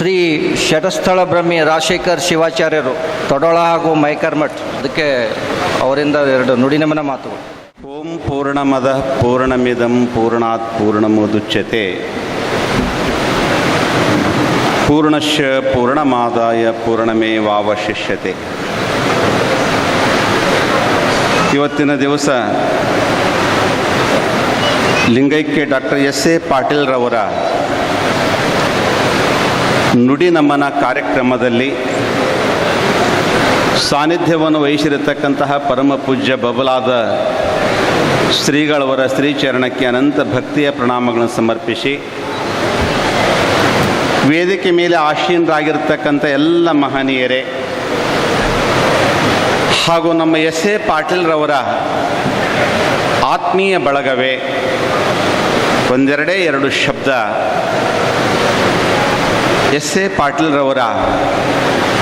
ಶ್ರೀ ಶಟಸ್ಥಳ ಬ್ರಹ್ಮಿ ರಾಜಶೇಖರ್ ಶಿವಾಚಾರ್ಯರು, ತೊಡೋಳ ಹಾಗೂ ಮೈಕರ್ಮಠ್, ಅದಕ್ಕೆ ಅವರಿಂದ ಎರಡು ನುಡಿನಮನ ಮಾತುಗಳು ಓಂ ಪೂರ್ಣಮದ ಪೂರ್ಣಮಿದಂ ಪೂರ್ಣಾತ್ ಪೂರ್ಣಮುದುಚ್ಯತೆ. ಪೂರ್ಣಶ ಪೂರ್ಣಮಾದಾಯ ಪೂರ್ಣಮೇವಾವಶಿಷ್ಯತೆ. ಇವತ್ತಿನ ದಿವಸ ಲಿಂಗೈಕ್ಯ ಡಾಕ್ಟರ್ ಎಸ್ ಎ ಪಾಟೀಲ್ರವರ ನುಡಿ ನಮನ ಕಾರ್ಯಕ್ರಮದಲ್ಲಿ ಸಾನ್ನಿಧ್ಯವನ್ನು ವಹಿಸಿರತಕ್ಕಂತಹ ಪರಮ ಪೂಜ್ಯ ಬಬಲಾದ ಶ್ರೀಗಳವರ ಶ್ರೀಚರಣಕ್ಕೆ ಅನಂತ ಭಕ್ತಿಯ ಪ್ರಣಾಮಗಳನ್ನು ಸಮರ್ಪಿಸಿ ವೇದಿಕೆ ಮೇಲೆ ಆಶೀನರಾಗಿರ್ತಕ್ಕಂಥ ಎಲ್ಲ ಮಹನೀಯರೇ ಹಾಗೂ ನಮ್ಮ ಎಸ್ ಎ ಪಾಟೀಲ್ರವರ ಆತ್ಮೀಯ ಬಳಗವೇ, ಒಂದೆರಡೇ ಎರಡು ಶಬ್ದ ಎಸ್ ಎ ಪಾಟೀಲ್ರವರ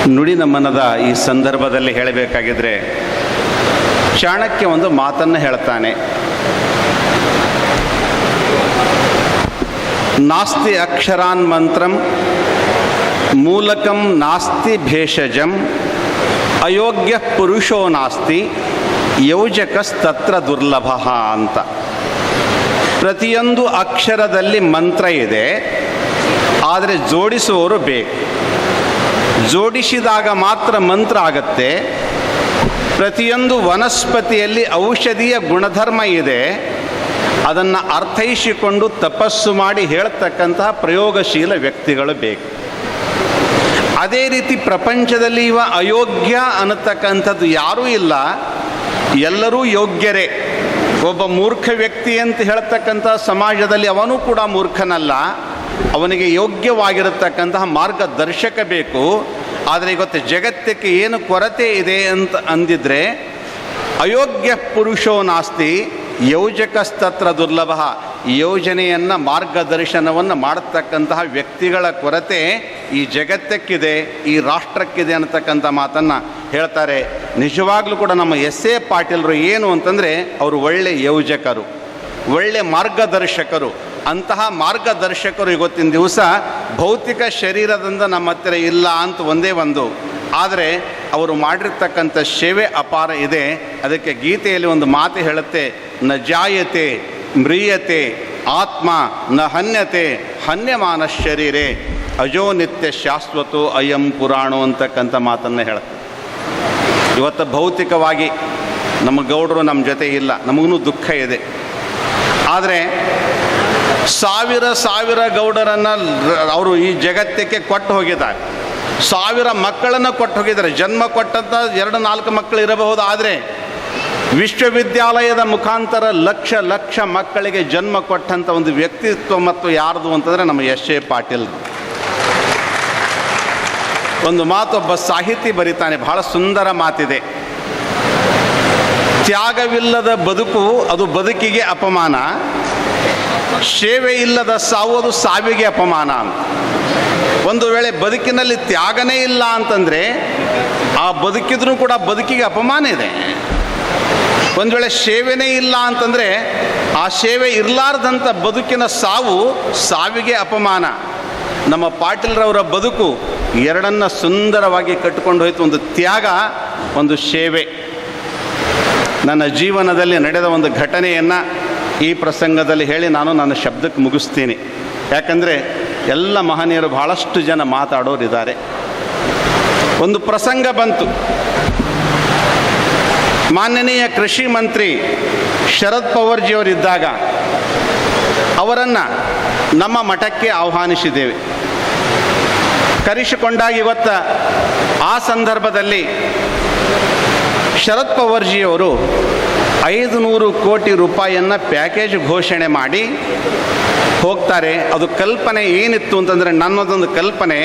ನುಡಿ ನಮನದ ಈ ಸಂದರ್ಭದಲ್ಲಿ ಹೇಳಬೇಕಾಗಿದ್ರೆ ಚಾಣಕ್ಯ ಒಂದು ಮಾತನ್ನು ಹೇಳ್ತಾನೆ. ನಾಸ್ತಿ ಅಕ್ಷರಾನ್ ಮಂತ್ರಂ, ಮೂಲಕಂ ನಾಸ್ತಿ ಭೇಷಜಂ, ಅಯೋಗ್ಯ ಪುರುಷೋ ನಾಸ್ತಿ, ಯೌಜಕಸ್ತತ್ರ ದುರ್ಲಭ ಅಂತ. ಪ್ರತಿಯೊಂದು ಅಕ್ಷರದಲ್ಲಿ ಮಂತ್ರ ಇದೆ. ಆದರೆ ಜೋಡಿಸುವವರು ಬೇಕು. ಜೋಡಿಸಿದಾಗ ಮಾತ್ರ ಮಂತ್ರ ಆಗತ್ತೆ. ಪ್ರತಿಯೊಂದು ವನಸ್ಪತಿಯಲ್ಲಿ ಔಷಧೀಯ ಗುಣಧರ್ಮ ಇದೆ. ಅದನ್ನು ಅರ್ಥೈಸಿಕೊಂಡು ತಪಸ್ಸು ಮಾಡಿ ಹೇಳ್ತಕ್ಕಂತಹ ಪ್ರಯೋಗಶೀಲ ವ್ಯಕ್ತಿಗಳು ಬೇಕು. ಅದೇ ರೀತಿ ಪ್ರಪಂಚದಲ್ಲಿ ಇವ ಅಯೋಗ್ಯ ಅನ್ನತಕ್ಕಂಥದ್ದು ಯಾರೂ ಇಲ್ಲ. ಎಲ್ಲರೂ ಯೋಗ್ಯರೇ. ಒಬ್ಬ ಮೂರ್ಖ ವ್ಯಕ್ತಿ ಅಂತ ಹೇಳ್ತಕ್ಕಂಥ ಸಮಾಜದಲ್ಲಿ ಅವನು ಕೂಡ ಮೂರ್ಖನಲ್ಲ. ಅವನಿಗೆ ಯೋಗ್ಯವಾಗಿರತಕ್ಕಂತಹ ಮಾರ್ಗದರ್ಶಕ ಬೇಕು. ಆದರೆ ಇವತ್ತು ಜಗತ್ತಕ್ಕೆ ಏನು ಕೊರತೆ ಇದೆ ಅಂತ ಅಂದಿದ್ರೆ, ಅಯೋಗ್ಯ ಪುರುಷೋ ನಾಸ್ತಿ, ಯೋಜಕಸ್ತತ್ರ ದುರ್ಲಭ. ಯೋಜನೆಯನ್ನು ಮಾರ್ಗದರ್ಶನವನ್ನು ಮಾಡತಕ್ಕಂತಹ ವ್ಯಕ್ತಿಗಳ ಕೊರತೆ ಈ ಜಗತ್ತಕ್ಕಿದೆ, ಈ ರಾಷ್ಟ್ರಕ್ಕಿದೆ ಅನ್ನತಕ್ಕಂಥ ಮಾತನ್ನು ಹೇಳ್ತಾರೆ. ನಿಜವಾಗ್ಲೂ ಕೂಡ ನಮ್ಮ ಎಸ್ ಎ ಪಾಟೀಲರು ಏನು ಅಂತಂದರೆ, ಅವರು ಒಳ್ಳೆ ಯೋಜಕರು, ಒಳ್ಳೆ ಮಾರ್ಗದರ್ಶಕರು. ಅಂತಹ ಮಾರ್ಗದರ್ಶಕರು ಇವತ್ತಿನ ದಿವಸ ಭೌತಿಕ ಶರೀರದಿಂದ ನಮ್ಮ ಹತ್ತಿರ ಇಲ್ಲ ಅಂತ ಒಂದೇ ಒಂದು. ಆದರೆ ಅವರು ಮಾಡಿರ್ತಕ್ಕಂಥ ಸೇವೆ ಅಪಾರ ಇದೆ. ಅದಕ್ಕೆ ಗೀತೆಯಲ್ಲಿ ಒಂದು ಮಾತು ಹೇಳುತ್ತೆ, ನ ಜಾಯತೆ, ಮ್ರಿಯತೆ, ಆತ್ಮ, ನ ಹನ್ಯತೆ, ಹನ್ಯಮಾನ ಶರೀರೆ, ಅಜೋ ನಿತ್ಯ ಶಾಶ್ವತೋ ಅಯಂ ಪುರಾಣೋ ಅಂತಕ್ಕಂಥ ಮಾತನ್ನು ಹೇಳುತ್ತೆ. ಇವತ್ತು ಭೌತಿಕವಾಗಿ ನಮ್ಮ ಗೌಡರು ನಮ್ಮ ಜೊತೆ ಇಲ್ಲ, ನಮಗೂ ದುಃಖ ಇದೆ. ಆದರೆ ಸಾವಿರ ಸಾವಿರ ಗೌಡರನ್ನು ಅವರು ಈ ಜಗತ್ತಕ್ಕೆ ಕೊಟ್ಟು ಹೋಗಿದ್ದಾರೆ. ಸಾವಿರ ಮಕ್ಕಳನ್ನು ಕೊಟ್ಟು ಹೋಗಿದ್ದಾರೆ. ಜನ್ಮ ಕೊಟ್ಟಂಥ ಎರಡು ನಾಲ್ಕು ಮಕ್ಕಳು ಇರಬಹುದು, ಆದರೆ ವಿಶ್ವವಿದ್ಯಾಲಯದ ಮುಖಾಂತರ ಲಕ್ಷ ಲಕ್ಷ ಮಕ್ಕಳಿಗೆ ಜನ್ಮ ಕೊಟ್ಟಂಥ ಒಂದು ವ್ಯಕ್ತಿತ್ವ ಮತ್ತು ಯಾರ್ದು ಅಂತಂದರೆ ನಮ್ಮ ಎಸ್ ಎ ಪಾಟೀಲ್. ಒಂದು ಮಾತು ಒಬ್ಬ ಸಾಹಿತಿ ಬರೀತಾನೆ, ಬಹಳ ಸುಂದರ ಮಾತಿದೆ. ತ್ಯಾಗವಿಲ್ಲದ ಬದುಕು ಅದು ಬದುಕಿಗೆ ಅಪಮಾನ. ಸೇವೆ ಇಲ್ಲದ ಸಾವು ಅದು ಸಾವಿಗೆ ಅಪಮಾನ ಅಂತ. ಒಂದು ವೇಳೆ ಬದುಕಿನಲ್ಲಿ ತ್ಯಾಗನೇ ಇಲ್ಲ ಅಂತಂದರೆ ಆ ಬದುಕಿದ್ರೂ ಕೂಡ ಬದುಕಿಗೆ ಅಪಮಾನ ಇದೆ. ಒಂದು ವೇಳೆ ಸೇವೆನೇ ಇಲ್ಲ ಅಂತಂದರೆ ಆ ಸೇವೆ ಇರಲಾರ್ದಂಥ ಬದುಕಿನ ಸಾವು ಸಾವಿಗೆ ಅಪಮಾನ. ನಮ್ಮ ಪಾಟೀಲ್ರವರ ಬದುಕು ಎರಡನ್ನ ಸುಂದರವಾಗಿ ಕಟ್ಟಿಕೊಂಡು ಹೋಯ್ತು. ಒಂದು ತ್ಯಾಗ, ಒಂದು ಸೇವೆ. ನನ್ನ ಜೀವನದಲ್ಲಿ ನಡೆದ ಒಂದು ಘಟನೆಯನ್ನು ಈ ಪ್ರಸಂಗದಲ್ಲಿ ಹೇಳಿ ನಾನು ನನ್ನ ಶಬ್ದಕ್ಕೆ ಮುಗಿಸ್ತೀನಿ. ಯಾಕಂದರೆ ಎಲ್ಲ ಮಹನೀಯರು ಬಹಳಷ್ಟು ಜನ ಮಾತಾಡೋರಿದ್ದಾರೆ. ಒಂದು ಪ್ರಸಂಗ ಬಂತು. ಮಾನ್ಯನೀಯ ಕೃಷಿ ಮಂತ್ರಿ ಶರದ್ ಪವರ್ಜಿಯವರಿದ್ದಾಗ ಅವರನ್ನು ನಮ್ಮ ಮಠಕ್ಕೆ ಆಹ್ವಾನಿಸಿದ್ದೇವೆ. ಕರೆಸಿಕೊಂಡಾಗ ಇವತ್ತು ಆ ಸಂದರ್ಭದಲ್ಲಿ ಶರದ್ ಪವಾರ್ಜಿಯವರು ಐದು ನೂರು ಕೋಟಿ ರೂಪಾಯಿಯನ್ನು ಪ್ಯಾಕೇಜ್ ಘೋಷಣೆ ಮಾಡಿ ಹೋಗ್ತಾರೆ. ಅದು ಕಲ್ಪನೆ ಏನಿತ್ತು ಅಂತಂದರೆ ನನ್ನದೊಂದು ಕಲ್ಪನೆ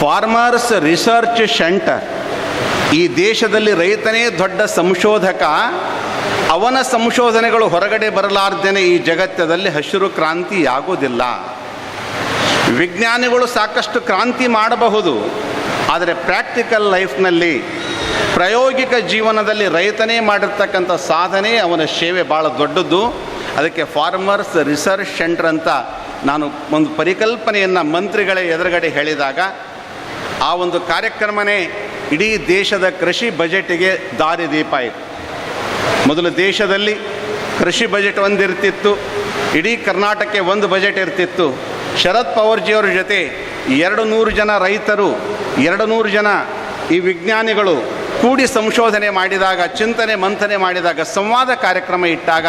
ಫಾರ್ಮರ್ಸ್ ರಿಸರ್ಚ್ ಸೆಂಟರ್ ಈ ದೇಶದಲ್ಲಿ ರೈತನೇ ದೊಡ್ಡ ಸಂಶೋಧಕ, ಅವನ ಸಂಶೋಧನೆಗಳು ಹೊರಗಡೆ ಬರಲಾರ್ದೇನೆ ಈ ಜಗತ್ತದಲ್ಲಿ ಹಸಿರು ಕ್ರಾಂತಿ ಆಗೋದಿಲ್ಲ. ವಿಜ್ಞಾನಿಗಳು ಸಾಕಷ್ಟು ಕ್ರಾಂತಿ ಮಾಡಬಹುದು, ಆದರೆ ಪ್ರಾಕ್ಟಿಕಲ್ ಲೈಫ್ನಲ್ಲಿ ಪ್ರಾಯೋಗಿಕ ಜೀವನದಲ್ಲಿ ರೈತನೇ ಮಾಡಿರ್ತಕ್ಕಂಥ ಸಾಧನೆ, ಅವನ ಸೇವೆ ಭಾಳ ದೊಡ್ಡದ್ದು ಅದಕ್ಕೆ ಫಾರ್ಮರ್ಸ್ ರಿಸರ್ಚ್ ಸೆಂಟರ್ ಅಂತ ನಾನು ಒಂದು ಪರಿಕಲ್ಪನೆಯನ್ನು ಮಂತ್ರಿಗಳ ಎದುರುಗಡೆ ಹೇಳಿದಾಗ, ಆ ಒಂದು ಕಾರ್ಯಕ್ರಮನೇ ಇಡೀ ದೇಶದ ಕೃಷಿ ಬಜೆಟಿಗೆ ದಾರಿದೀಪ ಇತ್ತು. ಮೊದಲು ದೇಶದಲ್ಲಿ ಕೃಷಿ ಬಜೆಟ್ ಒಂದಿರ್ತಿತ್ತು, ಇಡೀ ಕರ್ನಾಟಕಕ್ಕೆ ಒಂದು ಬಜೆಟ್ ಇರ್ತಿತ್ತು. ಶರದ್ ಪವಾರ್ಜಿಯವರ ಜೊತೆ ಎರಡು ನೂರು ಜನ ರೈತರು, ಎರಡು ನೂರು ಜನ ಈ ವಿಜ್ಞಾನಿಗಳು ಕೂಡಿ ಸಂಶೋಧನೆ ಮಾಡಿದಾಗ, ಚಿಂತನೆ ಮಂಥನೆ ಮಾಡಿದಾಗ, ಸಂವಾದ ಕಾರ್ಯಕ್ರಮ ಇಟ್ಟಾಗ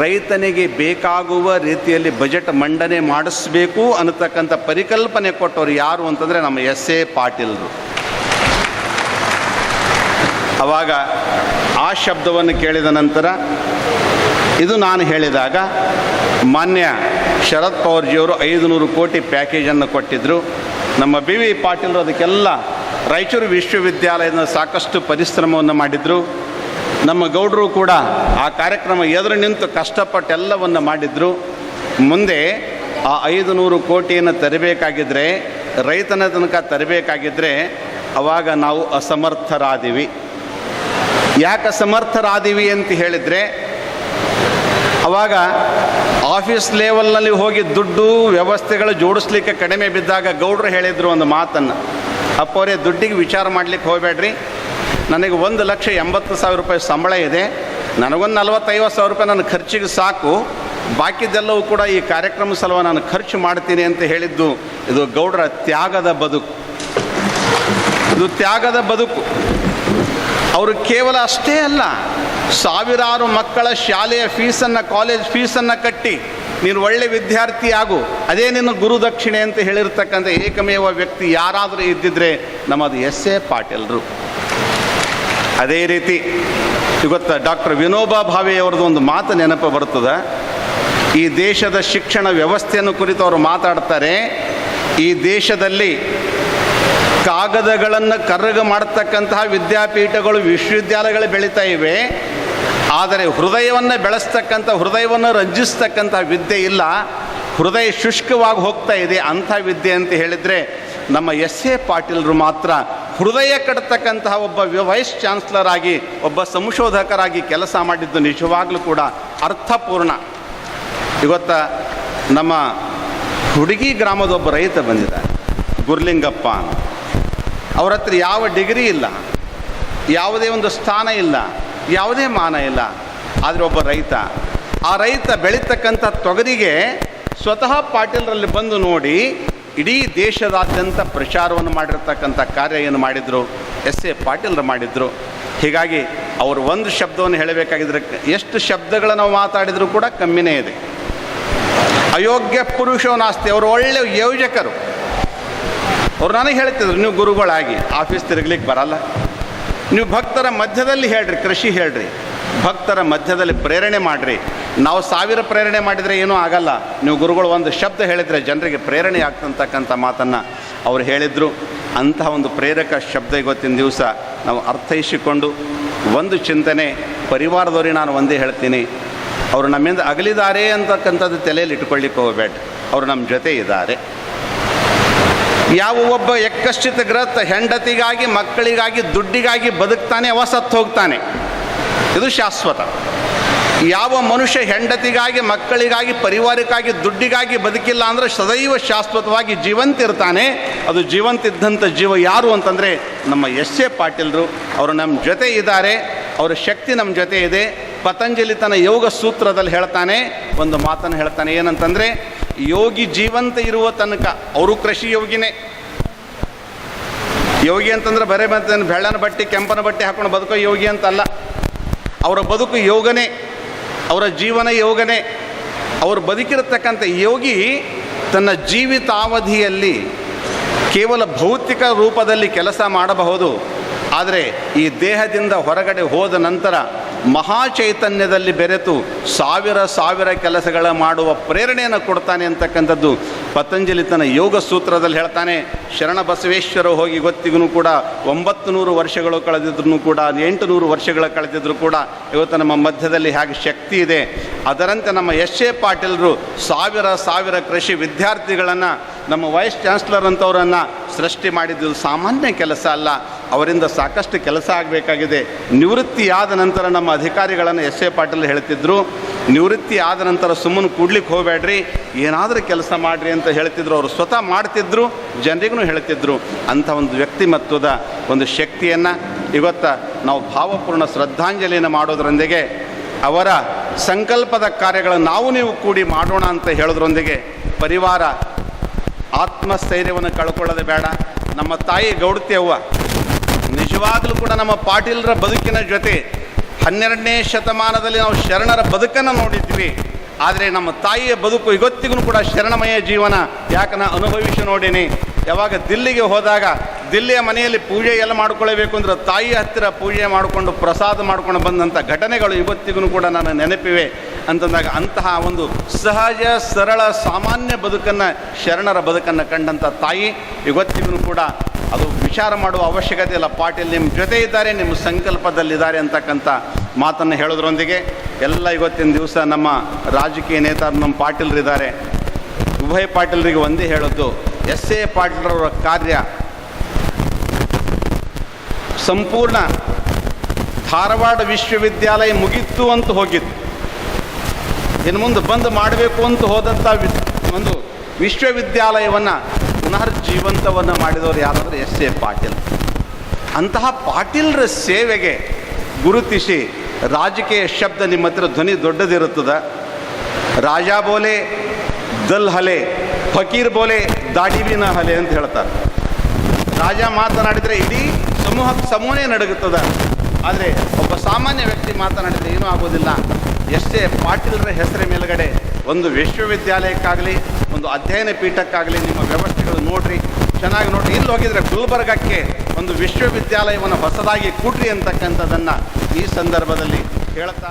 ರೈತನಿಗೆ ಬೇಕಾಗುವ ರೀತಿಯಲ್ಲಿ ಬಜೆಟ್ ಮಂಡನೆ ಮಾಡಿಸ್ಬೇಕು ಅನ್ನತಕ್ಕಂಥ ಪರಿಕಲ್ಪನೆ ಕೊಟ್ಟವರು ಯಾರು ಅಂತಂದರೆ ನಮ್ಮ ಎಸ್ ಎ ಪಾಟೀಲ್ರು. ಆವಾಗ ಆ ಶಬ್ದವನ್ನು ಕೇಳಿದ ನಂತರ ಇದು ನಾನು ಹೇಳಿದಾಗ, ಮಾನ್ಯ ಶರದ್ ಪವಾರ್ಜಿಯವರು ಐದು ನೂರು ಕೋಟಿ ಪ್ಯಾಕೇಜನ್ನು ಕೊಟ್ಟಿದ್ದರು ನಮ್ಮ ಬಿ ವಿ ಪಾಟೀಲರು ಅದಕ್ಕೆಲ್ಲ ರಾಯಚೂರು ವಿಶ್ವವಿದ್ಯಾಲಯದ ಸಾಕಷ್ಟು ಪರಿಶ್ರಮವನ್ನು ಮಾಡಿದರು. ನಮ್ಮ ಗೌಡರು ಕೂಡ ಆ ಕಾರ್ಯಕ್ರಮ ಎದುರು ನಿಂತು ಕಷ್ಟಪಟ್ಟು ಎಲ್ಲವನ್ನು ಮಾಡಿದರು. ಮುಂದೆ ಆ ಐದು ನೂರು ಕೋಟಿಯನ್ನು ತರಬೇಕಾಗಿದ್ದರೆ ರೈತನ ತನಕ ತರಬೇಕಾಗಿದ್ದರೆ ಅವಾಗ ನಾವು ಅಸಮರ್ಥರಾದೀವಿ. ಯಾಕೆ ಅಸಮರ್ಥರಾದೀವಿ ಅಂತ ಹೇಳಿದರೆ, ಅವಾಗ ಆಫೀಸ್ ಲೆವೆಲ್ನಲ್ಲಿ ಹೋಗಿ ದುಡ್ಡು ವ್ಯವಸ್ಥೆಗಳು ಜೋಡಿಸ್ಲಿಕ್ಕೆ ಕಡಿಮೆ ಬಿದ್ದಾಗ ಗೌಡ್ರು ಹೇಳಿದರು ಒಂದು ಮಾತನ್ನು. ಅಪ್ಪವರೇ, ದುಡ್ಡಿಗೆ ವಿಚಾರ ಮಾಡಲಿಕ್ಕೆ ಹೋಗಬೇಡ್ರಿ. ನನಗೆ ಒಂದು ಲಕ್ಷ ಎಂಬತ್ತು ಸಾವಿರ ರೂಪಾಯಿ ಸಂಬಳ ಇದೆ. ನನಗೊಂದು ನಲವತ್ತೈವತ್ತು ಸಾವಿರ ರೂಪಾಯಿ ನನ್ನ ಖರ್ಚಿಗೆ ಸಾಕು. ಬಾಕಿದೆಲ್ಲವೂ ಕೂಡ ಈ ಕಾರ್ಯಕ್ರಮ ಸಲುವ ನಾನು ಖರ್ಚು ಮಾಡ್ತೀನಿ ಅಂತ ಹೇಳಿದ್ದು, ಇದು ಗೌಡರ ತ್ಯಾಗದ ಬದುಕು. ಇದು ತ್ಯಾಗದ ಬದುಕು. ಅವರು ಕೇವಲ ಅಷ್ಟೇ ಅಲ್ಲ, ಸಾವಿರಾರು ಮಕ್ಕಳ ಶಾಲೆಯ ಫೀಸನ್ನು ಕಾಲೇಜ್ ಫೀಸನ್ನು ಕಟ್ಟಿ ನೀನು ಒಳ್ಳೆ ವಿದ್ಯಾರ್ಥಿ ಆಗು. ಅದೇ ನಿನ್ನ ಗುರುದಕ್ಷಿಣೆ ಅಂತ ಹೇಳಿರ್ತಕ್ಕಂಥ ಏಕಮೇವ ವ್ಯಕ್ತಿ ಯಾರಾದರೂ ಇದ್ದಿದ್ರೆ ನಮ್ಮದು ಎಸ್ ಎ ಪಾಟೀಲ್ರು. ಅದೇ ರೀತಿ ಇವತ್ತು ಡಾಕ್ಟರ್ ವಿನೋಬಾ ಭಾವೆ ಅವ್ರದ್ದು ಒಂದು ಮಾತು ನೆನಪು ಬರ್ತದೆ. ಈ ದೇಶದ ಶಿಕ್ಷಣ ವ್ಯವಸ್ಥೆಯನ್ನು ಕುರಿತು ಅವರು ಮಾತಾಡ್ತಾರೆ. ಈ ದೇಶದಲ್ಲಿ ಕಾಗದಗಳನ್ನು ಕರಗ ಮಾಡತಕ್ಕಂತಹ ವಿದ್ಯಾಪೀಠಗಳು, ವಿಶ್ವವಿದ್ಯಾಲಯಗಳು ಬೆಳೀತಾ ಇವೆ. ಆದರೆ ಹೃದಯವನ್ನು ಬೆಳೆಸ್ತಕ್ಕಂಥ, ಹೃದಯವನ್ನು ರಂಜಿಸ್ತಕ್ಕಂಥ ವಿದ್ಯೆ ಇಲ್ಲ. ಹೃದಯ ಶುಷ್ಕವಾಗಿ ಹೋಗ್ತಾ ಇದೆ, ಅಂಥ ವಿದ್ಯೆ ಅಂತ ಹೇಳಿದರೆ ನಮ್ಮ ಎಸ್ ಎ ಪಾಟೀಲರು ಮಾತ್ರ ಹೃದಯ ಕಟ್ಟತಕ್ಕಂತಹ ಒಬ್ಬ ವೈಸ್ ಚಾನ್ಸ್ಲರ್ ಆಗಿ, ಒಬ್ಬ ಸಂಶೋಧಕರಾಗಿ ಕೆಲಸ ಮಾಡಿದ್ದು ನಿಜವಾಗಲೂ ಕೂಡ ಅರ್ಥಪೂರ್ಣ. ಇವತ್ತ ನಮ್ಮ ಹುಡುಗಿ ಗ್ರಾಮದ ಒಬ್ಬ ರೈತ ಬಂದಿದ್ದಾರೆ ಗುರ್ಲಿಂಗಪ್ಪ ಅವ್ರ ಹತ್ರ ಯಾವ ಡಿಗ್ರಿ ಇಲ್ಲ, ಯಾವುದೇ ಒಂದು ಸ್ಥಾನ ಇಲ್ಲ. ಯಾವುದೇ ಮಾನ ಇಲ್ಲ. ಆದರೆ ಒಬ್ಬ ರೈತ. ಆ ರೈತ ಬೆಳೀತಕ್ಕಂಥ ತೊಗರಿಗೆ ಸ್ವತಃ ಪಾಟೀಲರಲ್ಲಿ ಬಂದು ನೋಡಿ ಇಡೀ ದೇಶದಾದ್ಯಂತ ಪ್ರಚಾರವನ್ನು ಮಾಡಿರ್ತಕ್ಕಂಥ ಕಾರ್ಯ ಏನು ಮಾಡಿದರು? ಎಸ್ ಎ ಪಾಟೀಲ್ರು ಮಾಡಿದರು. ಹೀಗಾಗಿ ಅವರು ಒಂದು ಶಬ್ದವನ್ನು ಹೇಳಬೇಕಾಗಿದ್ರೆ ಎಷ್ಟು ಶಬ್ದಗಳನ್ನು ಮಾತಾಡಿದರೂ ಕೂಡ ಕಮ್ಮಿನೇ ಇದೆ. ಅಯೋಗ್ಯ ಪುರುಷವನಾಸ್ತಿ ಅವರು ಒಳ್ಳೆಯ ಯೋಜಕರು. ಅವ್ರು ನನಗೆ ಹೇಳ್ತಿದ್ರು, ನೀವು ಗುರುಗಳಾಗಿ, ಆಫೀಸ್ ತಿರುಗಲಿಕ್ಕೆ ಬರಲ್ಲ. ನೀವು ಭಕ್ತರ ಮಧ್ಯದಲ್ಲಿ ಹೇಳ್ರಿ, ಕೃಷಿ ಹೇಳ್ರಿ. ಭಕ್ತರ ಮಧ್ಯದಲ್ಲಿ ಪ್ರೇರಣೆ ಮಾಡಿರಿ. ನಾವು ಸಾವಿರ ಪ್ರೇರಣೆ ಮಾಡಿದರೆ ಏನೂ ಆಗಲ್ಲ. ನೀವು ಗುರುಗಳು ಒಂದು ಶಬ್ದ ಹೇಳಿದರೆ ಜನರಿಗೆ ಪ್ರೇರಣೆ ಆಗ್ತಂತಕ್ಕಂಥ ಮಾತನ್ನು ಅವ್ರು ಹೇಳಿದರು. ಅಂತಹ ಒಂದು ಪ್ರೇರಕ ಶಬ್ದ ಇವತ್ತಿನ ದಿವಸ ನಾವು ಅರ್ಥೈಸಿಕೊಂಡು ಒಂದು ಚಿಂತನೆ ಪರಿವಾರದವ್ರಿಗೆ ನಾನು ಒಂದೇ ಹೇಳ್ತೀನಿ. ಅವರು ನಮ್ಮಿಂದ ಅಗಲಿದ್ದಾರೆ ಅಂತಕ್ಕಂಥದ್ದು ತಲೆಯಲ್ಲಿ ಇಟ್ಕೊಳ್ಳಿಕ್ಕೆ ಹೋಗಬೇಡ ಅವರು ನಮ್ಮ ಜೊತೆ ಇದ್ದಾರೆ. ಯಾವ ಒಬ್ಬ ಎಕ್ಕಶ್ಚಿತ ಗ್ರತ್ ಹೆಂಡತಿಗಾಗಿ, ಮಕ್ಕಳಿಗಾಗಿ, ದುಡ್ಡಿಗಾಗಿ ಬದುಕ್ತಾನೆ, ಅವ ಸತ್ತು ಹೋಗ್ತಾನೆ. ಇದು ಶಾಶ್ವತ. ಯಾವ ಮನುಷ್ಯ ಹೆಂಡತಿಗಾಗಿ, ಮಕ್ಕಳಿಗಾಗಿ, ಪರಿವಾರಕ್ಕಾಗಿ, ದುಡ್ಡಿಗಾಗಿ ಬದುಕಿಲ್ಲ ಅಂದರೆ ಸದೈವ ಶಾಶ್ವತವಾಗಿ ಜೀವಂತ ಇರ್ತಾನೆ. ಅದು ಜೀವಂತ ಇದ್ದಂಥ ಜೀವ ಯಾರು ಅಂತಂದರೆ ನಮ್ಮ ಎಸ್ ಎ ಪಾಟೀಲ್ರು. ಅವರು ನಮ್ಮ ಜೊತೆ ಇದ್ದಾರೆ. ಅವರ ಶಕ್ತಿ ನಮ್ಮ ಜೊತೆ ಇದೆ. ಪತಂಜಲಿ ತನ್ನ ಯೋಗ ಸೂತ್ರದಲ್ಲಿ ಹೇಳ್ತಾನೆ. ಒಂದು ಮಾತನ್ನು ಹೇಳ್ತಾನೆ ಏನಂತಂದರೆ ಯೋಗಿ ಜೀವಂತ ಇರುವ ತನಕ, ಅವರು ಕೃಷಿ ಯೋಗಿನೇ. ಯೋಗಿ ಅಂತಂದ್ರೆ ಬರೇ ಮತ್ತೆ ಬೆಳ್ಳನ ಬಟ್ಟೆ, ಕೆಂಪನ ಬಟ್ಟೆ ಹಾಕೊಂಡು ಬದುಕೋ ಯೋಗಿ ಅಂತಲ್ಲ. ಅವರ ಬದುಕು ಯೋಗನೇ, ಅವರ ಜೀವನ ಯೋಗನೇ. ಅವರು ಬದುಕಿರತಕ್ಕಂಥ ಯೋಗಿ ತನ್ನ ಜೀವಿತಾವಧಿಯಲ್ಲಿ ಕೇವಲ ಭೌತಿಕ ರೂಪದಲ್ಲಿ ಕೆಲಸ ಮಾಡಬಹುದು. ಆದರೆ ಈ ದೇಹದಿಂದ ಹೊರಗಡೆ ಹೋದ ನಂತರ ಮಹಾಚೈತನ್ಯದಲ್ಲಿ ಬೆರೆತು ಸಾವಿರ ಸಾವಿರ ಕೆಲಸಗಳ ಮಾಡುವ ಪ್ರೇರಣೆಯನ್ನು ಕೊಡ್ತಾನೆ ಅಂತಕ್ಕಂಥದ್ದು ಪತಂಜಲಿ ತನ್ನ ಯೋಗ ಸೂತ್ರದಲ್ಲಿ ಹೇಳ್ತಾನೆ, ಶರಣ ಬಸವೇಶ್ವರ ಹೋಗಿ ಗೊತ್ತಿಗೂ ಕೂಡ ಒಂಬತ್ತು ನೂರು ವರ್ಷಗಳು ಕಳೆದಿದ್ರು ಕೂಡ ಎಂಟು ನೂರು ವರ್ಷಗಳು ಕಳೆದಿದ್ರು ಕೂಡ ಇವತ್ತು ನಮ್ಮ ಮಧ್ಯದಲ್ಲಿ ಹೇಗೆ ಶಕ್ತಿ ಇದೆ. ಅದರಂತೆ ನಮ್ಮ ಎಸ್ ಎ ಪಾಟೀಲರು ಸಾವಿರ ಸಾವಿರ ಕೃಷಿ ವಿದ್ಯಾರ್ಥಿಗಳನ್ನು ನಮ್ಮ ವೈಸ್ ಚಾನ್ಸ್ಲರ್ ಅಂಥವ್ರನ್ನು ಸೃಷ್ಟಿ ಮಾಡಿದ್ದು ಸಾಮಾನ್ಯ ಕೆಲಸ ಅಲ್ಲ. ಅವರಿಂದ ಸಾಕಷ್ಟು ಕೆಲಸ ಆಗಬೇಕಾಗಿದೆ. ನಿವೃತ್ತಿಯಾದ ನಂತರ ನಮ್ಮ ಅಧಿಕಾರಿಗಳನ್ನು ಎಸ್ ಎ ಪಾಟೀಲ್ ಹೇಳ್ತಿದ್ರು. ನಿವೃತ್ತಿ ಆದ ನಂತರ ಸುಮ್ಮನೆ ಕೂಡ್ಲಿಕ್ಕೆ ಹೋಗಬೇಡ್ರಿ. ಏನಾದರೂ ಕೆಲಸ ಮಾಡಿರಿ ಅಂತ ಹೇಳ್ತಿದ್ರು. ಅವರು ಸ್ವತಃ ಮಾಡ್ತಿದ್ರು, ಜನರಿಗೂ ಹೇಳ್ತಿದ್ರು. ಅಂಥ ಒಂದು ವ್ಯಕ್ತಿಮತ್ವದ ಒಂದು ಶಕ್ತಿಯನ್ನು ಇವತ್ತ ನಾವು ಭಾವಪೂರ್ಣ ಶ್ರದ್ಧಾಂಜಲಿಯನ್ನು ಮಾಡೋದರೊಂದಿಗೆ, ಅವರ ಸಂಕಲ್ಪದ ಕಾರ್ಯಗಳನ್ನು ನಾವು ನೀವು ಕೂಡಿ ಮಾಡೋಣ ಅಂತ ಹೇಳೋದ್ರೊಂದಿಗೆ ಪರಿವಾರ ಆತ್ಮಸ್ಥೈರ್ಯವನ್ನು ಕಳ್ಕೊಳ್ಳೋದು ಬೇಡ. ನಮ್ಮ ತಾಯಿ ಗೌಡತಿ ಅವ್ವ ನಿಜವಾಗಲೂ ಕೂಡ ನಮ್ಮ ಪಾಟೀಲರ ಬದುಕಿನ ಜೊತೆ ಹನ್ನೆರಡನೇ ಶತಮಾನದಲ್ಲಿ ನಾವು ಶರಣರ ಬದುಕನ್ನು ನೋಡಿದ್ವಿ. ಆದರೆ ನಮ್ಮ ತಾಯಿಯ ಬದುಕು ಇವತ್ತಿಗೂ ಕೂಡ ಶರಣಮಯ ಜೀವನ ಯಾಕೆ ನಾನು ಅನುಭವಿಸಿ ನೋಡೀನಿ. ಯಾವಾಗ ದಿಲ್ಲಿಗೆ ಹೋದಾಗ ದಿಲ್ಲಿಯ ಮನೆಯಲ್ಲಿ ಪೂಜೆ ಎಲ್ಲ ಮಾಡ್ಕೊಳ್ಬೇಕು ಅಂದ್ರೆ ತಾಯಿಯ ಹತ್ತಿರ ಪೂಜೆ ಮಾಡಿಕೊಂಡು ಪ್ರಸಾದ ಮಾಡ್ಕೊಂಡು ಬಂದಂಥ ಘಟನೆಗಳು ಇವತ್ತಿಗೂ ಕೂಡ ನನ್ನ ನೆನಪಿವೆ. ಅಂತಂದಾಗ ಅಂತಹ ಒಂದು ಸಹಜ, ಸರಳ, ಸಾಮಾನ್ಯ ಬದುಕನ್ನು ಶರಣರ ಬದುಕನ್ನು ಕಂಡಂಥ ತಾಯಿ ಇವತ್ತಿಗೂ ಕೂಡ ಅದು ವಿಚಾರ ಮಾಡುವ ಅವಶ್ಯಕತೆ ಇಲ್ಲ. ಪಾಟೀಲ್ ನಿಮ್ಮ ಜೊತೆ ಇದ್ದಾರೆ ನಿಮ್ಮ ಸಂಕಲ್ಪದಲ್ಲಿದ್ದಾರೆ ಅಂತಕ್ಕಂಥ ಮಾತನ್ನು ಹೇಳೋದ್ರೊಂದಿಗೆ ಎಲ್ಲ ಇವತ್ತಿನ ದಿವಸ ನಮ್ಮ ರಾಜಕೀಯ ನೇತಾರ ನಮ್ಮ ಪಾಟೀಲರಿದ್ದಾರೆ. ಉಭಯ ಪಾಟೀಲರಿಗೆ ಒಂದೇ ಹೇಳೋದು, ಎಸ್ ಎ ಪಾಟೀಲ್ರವರ ಕಾರ್ಯ ಸಂಪೂರ್ಣ ಧಾರವಾಡ ವಿಶ್ವವಿದ್ಯಾಲಯ ಮುಗಿತ್ತು ಅಂತ ಹೋಗಿತ್ತು. ಇನ್ನು ಮುಂದೆ ಬಂದ್ ಮಾಡಬೇಕು ಅಂತ ಹೋದಂಥ ಒಂದು ವಿಶ್ವವಿದ್ಯಾಲಯವನ್ನು ಪುನರ್ಜೀವಂತವನ್ನು ಮಾಡಿದವರು ಯಾರಂದರೆ ಎಸ್ ಎ ಪಾಟೀಲ್. ಅಂತಹ ಪಾಟೀಲ್ರ ಸೇವೆಗೆ ಗುರುತಿಸಿ ರಾಜಕೀಯ ಶಬ್ದ ನಿಮ್ಮ ಹತ್ರ ಧ್ವನಿ ದೊಡ್ಡದಿರುತ್ತದೆ. ರಾಜಾ ಬೋಲೆ, ದಲ್ ಹಲೆ, ಫಕೀರ್ ಬೋಲೆ ದಾಡಿವಿನ ಹಲೆ ಅಂತ ಹೇಳ್ತಾರೆ. ರಾಜ ಮಾತನಾಡಿದರೆ ಇಡೀ ಸಮೂಹ ಸಮೂಹನೇ ನಡುಗುತ್ತದೆ. ಆದರೆ ಒಬ್ಬ ಸಾಮಾನ್ಯ ವ್ಯಕ್ತಿ ಮಾತನಾಡಿದರೆ ಏನೂ ಆಗೋದಿಲ್ಲ. ಎಷ್ಟೇ ಪಾಟೀಲ್ರ ಹೆಸರ ಮೇಲುಗಡೆ ಒಂದು ವಿಶ್ವವಿದ್ಯಾಲಯಕ್ಕಾಗಲಿ, ಒಂದು ಅಧ್ಯಯನ ಪೀಠಕ್ಕಾಗಲಿ ನಿಮ್ಮ ವ್ಯವಸ್ಥೆಗಳು ನೋಡ್ರಿ ಚೆನ್ನಾಗಿ ನೋಡ್ರಿ. ಇಲ್ಲಿ ಹೋಗಿದ್ರೆ ಗುಲ್ಬರ್ಗಕ್ಕೆ ಒಂದು ವಿಶ್ವವಿದ್ಯಾಲಯವನ್ನು ಹೊಸದಾಗಿ ಕೊಡ್ರಿ ಅಂತಕ್ಕಂಥದ್ದನ್ನು ಈ ಸಂದರ್ಭದಲ್ಲಿ ಹೇಳ್ತಾ